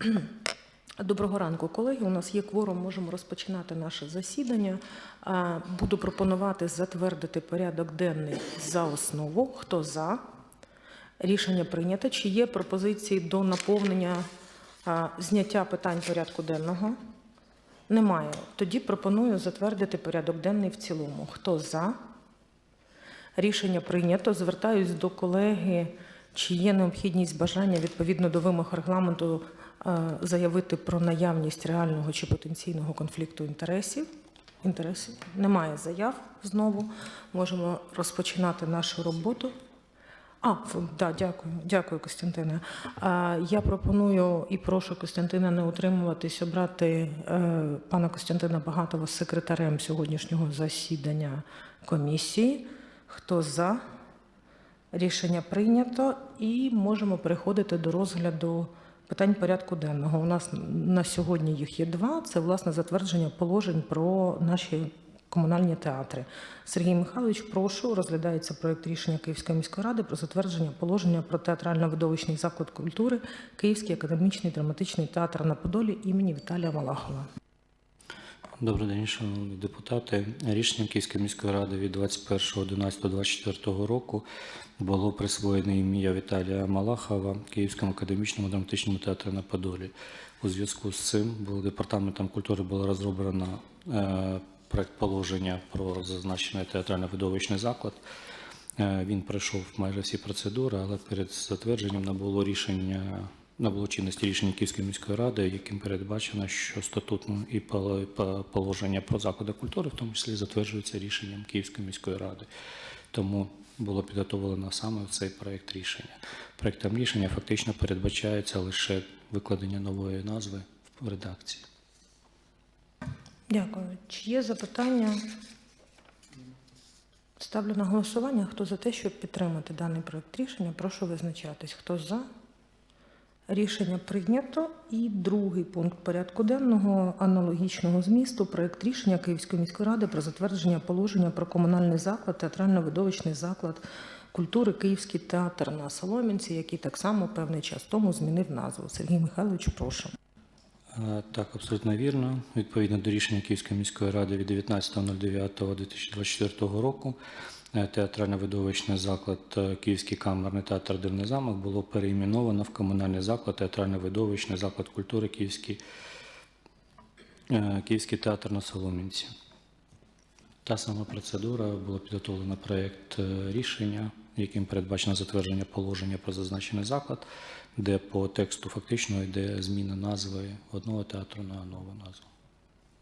Доброго ранку, колеги. У нас є кворум, можемо розпочинати наше засідання. Буду пропонувати затвердити порядок денний за основу. Хто за? Рішення прийнято. Чи є пропозиції до наповнення зняття питань порядку денного? Немає. Тоді пропоную затвердити порядок денний в цілому. Хто за? Рішення прийнято. Звертаюсь до колеги, чи є необхідність бажання відповідно до вимог регламенту заявити про наявність реального чи потенційного конфлікту інтересів. Інтересів немає заяв знову. Можемо розпочинати нашу роботу. А, да, дякую, дякую, Костянтине. Я пропоную і прошу Костянтина не утримуватись, обрати е, пана Костянтина Багатова секретарем сьогоднішнього засідання комісії. Хто за? Рішення прийнято і можемо переходити до розгляду питань порядку денного. У нас на сьогодні їх є два. Це власне затвердження положень про наші комунальні театри. Сергій Михайлович, прошу, розглядається проект рішення Київської міської ради про затвердження положення про театрально-видовищний заклад культури Київський академічний драматичний театр на Подолі імені Віталія Малахова. Добрий день, шановні депутати. Рішенням Київської міської ради від 21.11.24 року було присвоєне ім'я Віталія Малахова Київському академічному драматичному театру на Подолі. У зв'язку з цим було департаментом культури було розроблено е, проект положення про зазначений театрально-видовищний заклад. Е, Він пройшов майже всі процедури, але перед затвердженням набуло рішення набуло чинності рішення Київської міської ради, яким передбачено, що статутно і положення про заклади культури, в тому числі затверджується рішенням Київської міської ради. Тому було підготовлено саме цей проект рішення. Проектом рішення фактично передбачається лише викладення нової назви в редакції. Дякую. Чи є запитання? Ставлю на голосування. Хто за те, щоб підтримати даний проект рішення, прошу визначатись. Хто за? Рішення прийнято. І другий пункт порядку денного аналогічного змісту проект рішення Київської міської ради про затвердження положення про комунальний заклад, театрально-видовищний заклад культури Київський театр на Соломінці, який так само певний час тому змінив назву. Сергій Михайлович, прошу. Е, Так, абсолютно вірно. Відповідно до рішення Київської міської ради від 19.09.2024 року е, театрально-видовищний заклад е, Київський камерний театр Дивний замок було переіменовано в комунальний заклад театрально-видовищний заклад культури Київський, Київський театр на Соломінці. Та сама процедура була підготовлено проєкт е, рішення, яким передбачено затвердження положення про зазначений заклад, де по тексту фактично йде зміна назви одного театру на нову назву.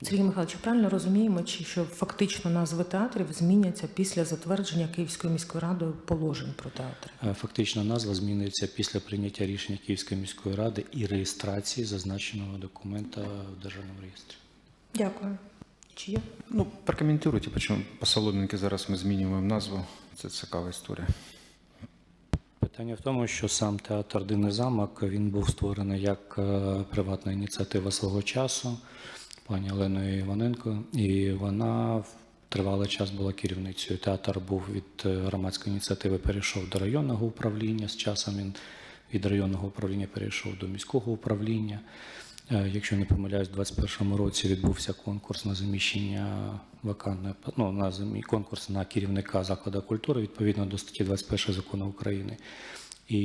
Сергій Михайлович, правильно розуміємо, чи що фактично назви театрів зміняться після затвердження Київською міською радою положень про театри? Е, Фактично назва змінюється після прийняття рішення Київської міської ради і реєстрації зазначеного документа в державному реєстрі. Дякую. Чи є? Ну, прокоментуйте, почему по Соломінки зараз ми змінюємо назву. Це цікава історія. Питання в тому, що сам театр Дивний замок він був створений як е, приватна ініціатива свого часу, пані Оленою Іваненко, і вона в тривалий час була керівницею. Театр був від е, громадської ініціативи, перейшов до районного управління. З часом він від районного управління перейшов до міського управління. Е, Якщо не помиляюсь, у 2021 році відбувся конкурс на заміщення вакантної ну, на замі- конкурс на керівника закладу культури відповідно до статті 21 закону України. І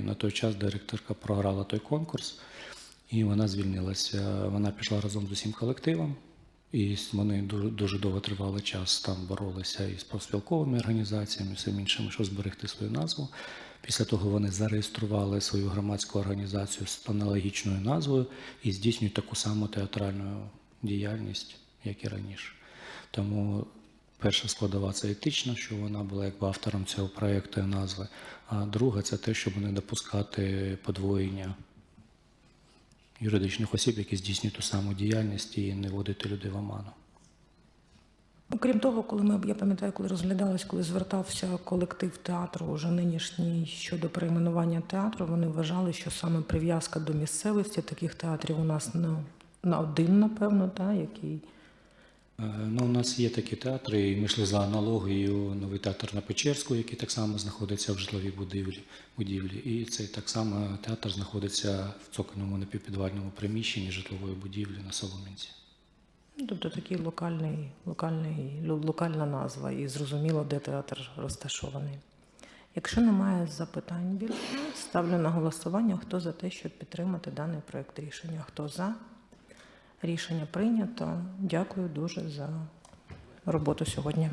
на той час директорка програла той конкурс, і вона звільнилася. Вона пішла разом з усім колективом, і вони дуже, дуже довго тривалий час там боролися із профспілковими організаціями, всім іншим, щоб зберегти свою назву. Після того вони зареєстрували свою громадську організацію з аналогічною назвою і здійснюють таку саму театральну діяльність, як і раніше. Тому перша складова це етична, що вона була якби автором цього проєкту і назви. А друга це те, щоб не допускати подвоєння юридичних осіб, які здійснюють ту саму діяльність і не вводити людей в оману. Окрім того, коли ми я пам'ятаю, коли розглядалось, коли звертався колектив театру, уже нинішній щодо перейменування театру, вони вважали, що саме прив'язка до місцевості таких театрів у нас на, на один, напевно, та, який Е, Ну, у нас є такі театри, і ми йшли за аналогією новий театр на Печерську, який так само знаходиться в житловій будівлі. будівлі. І цей так само театр знаходиться в цокольному напівпідвальному приміщенні житлової будівлі на Соломінці. Ну, Тобто такий локальний, локальний, локальна назва і зрозуміло, де театр розташований. Якщо немає запитань більше, ставлю на голосування, хто за те, щоб підтримати даний проект рішення. Хто за? Рішення прийнято. Дякую дуже за роботу сьогодні.